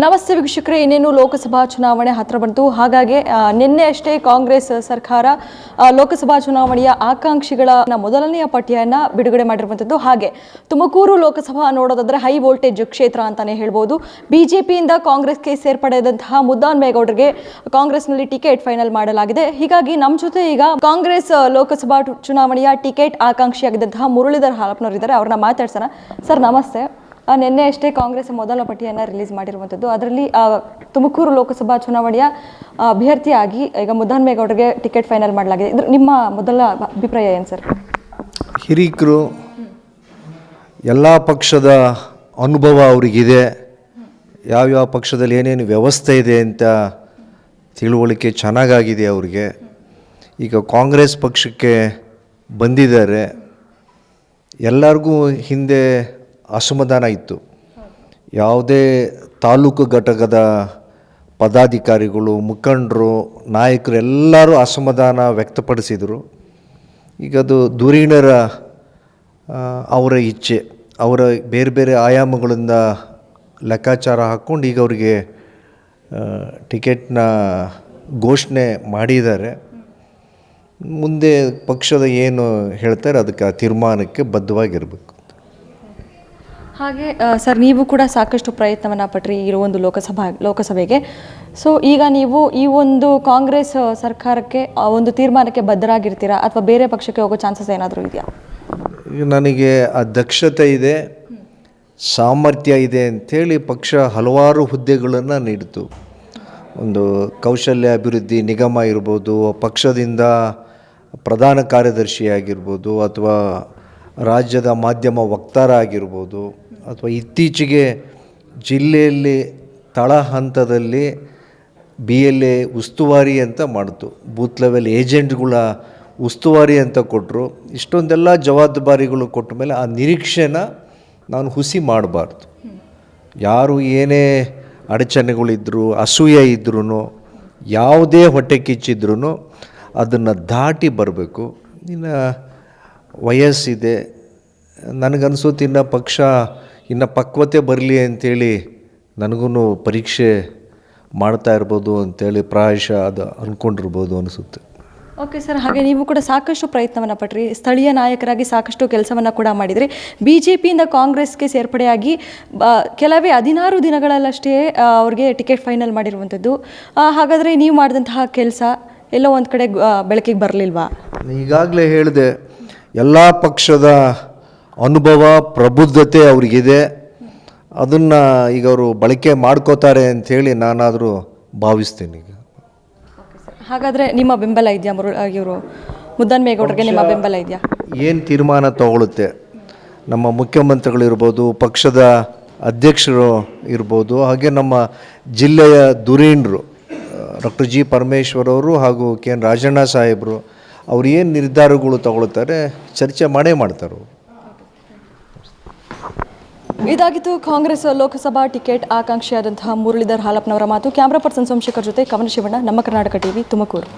ನಮಸ್ತೆ ವೀಕ್ಷಕರೇ, ಇನ್ನೇನು ಲೋಕಸಭಾ ಚುನಾವಣೆ ಹತ್ತಿರ ಬಂತು. ಹಾಗಾಗಿ ನಿನ್ನೆ ಅಷ್ಟೇ ಕಾಂಗ್ರೆಸ್ ಸರ್ಕಾರ ಲೋಕಸಭಾ ಚುನಾವಣೆಯ ಆಕಾಂಕ್ಷಿಗಳ ಮೊದಲನೆಯ ಪಟ್ಟಿಯನ್ನ ಬಿಡುಗಡೆ ಮಾಡಿರುವಂಥದ್ದು ಹಾಗೆ. ತುಮಕೂರು ಲೋಕಸಭಾ ನೋಡೋದಾದ್ರೆ ಹೈ ವೋಲ್ಟೇಜ್ ಕ್ಷೇತ್ರ ಅಂತಾನೆ ಹೇಳ್ಬೋದು. ಬಿಜೆಪಿಯಿಂದ ಕಾಂಗ್ರೆಸ್ಗೆ ಸೇರ್ಪಡೆಯಾದಂತಹ ಮುದ್ದಾನ್ ಮೇಗೌಡರಿಗೆ ಕಾಂಗ್ರೆಸ್ನಲ್ಲಿ ಟಿಕೆಟ್ ಫೈನಲ್ ಮಾಡಲಾಗಿದೆ. ಹೀಗಾಗಿ ನಮ್ಮ ಜೊತೆ ಈಗ ಕಾಂಗ್ರೆಸ್ ಲೋಕಸಭಾ ಚುನಾವಣೆಯ ಟಿಕೆಟ್ ಆಕಾಂಕ್ಷಿಯಾಗಿದ್ದಂತಹ ಮುರಳೀಧರ್ ಹಾಲಪ್ಪನವರಿದ್ದಾರೆ. ಅವ್ರನ್ನ ಮಾತಾಡ್ಸೋಣ. ಸರ್, ನಮಸ್ತೆ. ನಿನ್ನೆ ಅಷ್ಟೇ ಕಾಂಗ್ರೆಸ್ ಮೊದಲ ಪಟ್ಟಿಯನ್ನು ರಿಲೀಸ್ ಮಾಡಿರುವಂಥದ್ದು. ಅದರಲ್ಲಿ ತುಮಕೂರು ಲೋಕಸಭಾ ಚುನಾವಣೆಯ ಅಭ್ಯರ್ಥಿಯಾಗಿ ಈಗ ಮುದ್ದಾನ್ಮೇಗೌಡರಿಗೆ ಟಿಕೆಟ್ ಫೈನಲ್ ಮಾಡಲಾಗಿದೆ. ಇದ್ರ, ನಿಮ್ಮ ಮೊದಲ ಅಭಿಪ್ರಾಯ ಏನು ಸರ್? ಹಿರಿಕರು, ಎಲ್ಲ ಪಕ್ಷದ ಅನುಭವ ಅವರಿಗಿದೆ. ಯಾವ್ಯಾವ ಪಕ್ಷದಲ್ಲಿ ಏನೇನು ವ್ಯವಸ್ಥೆ ಇದೆ ಅಂತ ತಿಳುವಳಿಕೆ ಚೆನ್ನಾಗಾಗಿದೆ ಅವರಿಗೆ. ಈಗ ಕಾಂಗ್ರೆಸ್ ಪಕ್ಷಕ್ಕೆ ಬಂದಿದ್ದಾರೆ. ಎಲ್ಲರಿಗೂ ಹಿಂದೆ ಅಸಮಾಧಾನ ಇತ್ತು. ಯಾವುದೇ ತಾಲೂಕು ಘಟಕದ ಪದಾಧಿಕಾರಿಗಳು, ಮುಖಂಡರು, ನಾಯಕರು ಎಲ್ಲರೂ ಅಸಮಾಧಾನ ವ್ಯಕ್ತಪಡಿಸಿದರು. ಈಗ ಅದು ಧುರೀಣರ ಅವರ ಇಚ್ಛೆ, ಅವರ ಬೇರೆ ಬೇರೆ ಆಯಾಮಗಳಿಂದ ಲೆಕ್ಕಾಚಾರ ಹಾಕ್ಕೊಂಡು ಈಗ ಅವರಿಗೆ ಟಿಕೆಟ್ನ ಘೋಷಣೆ ಮಾಡಿದ್ದಾರೆ. ಮುಂದೆ ಪಕ್ಷದ ಏನು ಹೇಳ್ತಾರೆ ಅದಕ್ಕೆ ಆ ತೀರ್ಮಾನಕ್ಕೆ ಬದ್ಧವಾಗಿರಬೇಕು. ಹಾಗೆ ಸರ್, ನೀವು ಕೂಡ ಸಾಕಷ್ಟು ಪ್ರಯತ್ನವನ್ನು ಪಟ್ರಿ ಇರುವ ಒಂದು ಲೋಕಸಭಾ, ಲೋಕಸಭೆಗೆ. ಸೊ ಈಗ ನೀವು ಈ ಒಂದು ಕಾಂಗ್ರೆಸ್ ಸರ್ಕಾರಕ್ಕೆ ಒಂದು ತೀರ್ಮಾನಕ್ಕೆ ಬದ್ಧರಾಗಿರ್ತೀರಾ? ಅಥವಾ ಬೇರೆ ಪಕ್ಷಕ್ಕೆ ಹೋಗೋ ಚಾನ್ಸಸ್ ಏನಾದರೂ ಇದೆಯಾ? ನನಗೆ ಆ ಇದೆ, ಸಾಮರ್ಥ್ಯ ಇದೆ ಅಂಥೇಳಿ ಪಕ್ಷ ಹಲವಾರು ಹುದ್ದೆಗಳನ್ನು ನೀಡಿತು. ಒಂದು ಕೌಶಲ್ಯ ಅಭಿವೃದ್ಧಿ ನಿಗಮ ಇರ್ಬೋದು, ಪಕ್ಷದಿಂದ ಪ್ರಧಾನ ಕಾರ್ಯದರ್ಶಿಯಾಗಿರ್ಬೋದು, ಅಥವಾ ರಾಜ್ಯದ ಮಾಧ್ಯಮ ವಕ್ತಾರ ಆಗಿರ್ಬೋದು ಅಥವಾ ಇತ್ತೀಚೆಗೆ ಜಿಲ್ಲೆಯಲ್ಲಿ ತಳ ಹಂತದಲ್ಲಿ ಬಿ ಎಲ್ ಎ ಉಸ್ತುವಾರಿ ಅಂತ ಮಾಡಿತು. ಬೂತ್ ಲೆವೆಲ್ ಏಜೆಂಟ್ಗಳ ಉಸ್ತುವಾರಿ ಅಂತ ಕೊಟ್ಟರು ಇಷ್ಟೊಂದೆಲ್ಲ ಜವಾಬ್ದಾರಿಗಳು ಕೊಟ್ಟ ಮೇಲೆ ಆ ನಿರೀಕ್ಷೆನ ನಾನು ಹುಸಿ ಮಾಡಬಾರ್ದು. ಯಾರು ಏನೇ ಅಡಚಣೆಗಳಿದ್ರು, ಅಸೂಯೆ ಇದ್ರೂ ಯಾವುದೇ ಹೊಟ್ಟೆ ಕಿಚ್ಚಿದ್ರೂ ಅದನ್ನು ದಾಟಿ ಬರಬೇಕು. ಇನ್ನು ವಯಸ್ಸಿದೆ. ನನಗನ್ಸುತ್ತೆ ಇನ್ನು ಪಕ್ಷ ಇನ್ನು ಪಕ್ವತೆ ಬರಲಿ ಅಂಥೇಳಿ ನನಗೂ ಪರೀಕ್ಷೆ ಮಾಡ್ತಾ ಇರ್ಬೋದು ಅಂತೇಳಿ ಪ್ರಾಯಶಃ ಅದು ಅಂದ್ಕೊಂಡಿರ್ಬೋದು ಅನಿಸುತ್ತೆ. ಓಕೆ ಸರ್ ಹಾಗೆ ನೀವು ಕೂಡ ಸಾಕಷ್ಟು ಪ್ರಯತ್ನವನ್ನು ಪಟ್ರಿ. ಸ್ಥಳೀಯ ನಾಯಕರಾಗಿ ಸಾಕಷ್ಟು ಕೆಲಸವನ್ನು ಕೂಡ ಮಾಡಿದ್ರಿ. ಬಿ ಜೆ ಪಿಯಿಂದ ಕಾಂಗ್ರೆಸ್ಗೆ ಸೇರ್ಪಡೆಯಾಗಿ ಬ- ಕೆಲವೇ ಹದಿನಾರು ದಿನಗಳಲ್ಲಷ್ಟೇ ಅವ್ರಿಗೆ ಟಿಕೆಟ್ ಫೈನಲ್ ಮಾಡಿರುವಂಥದ್ದು. ಹಾಗಾದರೆ ನೀವು ಮಾಡಿದಂತಹ ಕೆಲಸ ಎಲ್ಲೋ ಒಂದು ಕಡೆ ಬೆಳಕಿಗೆ ಬರಲಿಲ್ವಾ? ಈಗಾಗಲೇ ಹೇಳಿದೆ ಎಲ್ಲ ಪಕ್ಷದ ಅನುಭವ ಪ್ರಬುದ್ಧತೆ ಅವರಿಗಿದೆ. ಅದನ್ನು ಈಗ ಅವರು ಬಳಕೆ ಮಾಡ್ಕೋತಾರೆ ಅಂಥೇಳಿ ನಾನಾದರೂ ಭಾವಿಸ್ತೀನಿ ಈಗ. ಹಾಗಾದರೆ ನಿಮ್ಮ ಬೆಂಬಲ ಇದೆಯಾ ಮುರು ಇವರು? ಮುದ್ದನ್ ಮೇಗೌಡರಿಗೆ ನಿಮ್ಮ ಬೆಂಬಲ ಇದೆಯಾ? ಏನು ತೀರ್ಮಾನ ತಗೊಳುತ್ತೆ? ನಮ್ಮ ಮುಖ್ಯಮಂತ್ರಿಗಳಿರ್ಬೋದು ಪಕ್ಷದ ಅಧ್ಯಕ್ಷರು ಇರ್ಬೋದು ಹಾಗೆ ನಮ್ಮ ಜಿಲ್ಲೆಯ ಧುರೀಣರು ಡಾಕ್ಟರ್ ಜಿ ಪರಮೇಶ್ವರ್ ಅವರು ಹಾಗೂ ಕೆ ಎನ್ ರಾಜಣ್ಣ ಸಾಹೇಬರು ಅವ್ರು ಏನು ನಿರ್ಧಾರಗಳು ತಗೊಳ್ತಾರೆ, ಚರ್ಚೆ ಮಾಡೇ ಮಾಡ್ತಾರೆ. ಇದಾಗಿತ್ತು ಕಾಂಗ್ರೆಸ್ ಲೋಕಸಭಾ ಟಿಕೆಟ್ ಆಕಾಂಕ್ಷಿಯಾದಂತಹ ಮುರಳೀಧರ್ ಹಾಲಪ್ಪನವರ ಮಾತು ಕ್ಯಾಮ್ರಾ ಪರ್ಸನ್ ಸೋಮಶೇಖರ್ ಜೊತೆ ಕವನ ಶಿವಣ್ಣ, ನಮ್ಮ ಕರ್ನಾಟಕ ಟಿವಿ ತುಮಕೂರು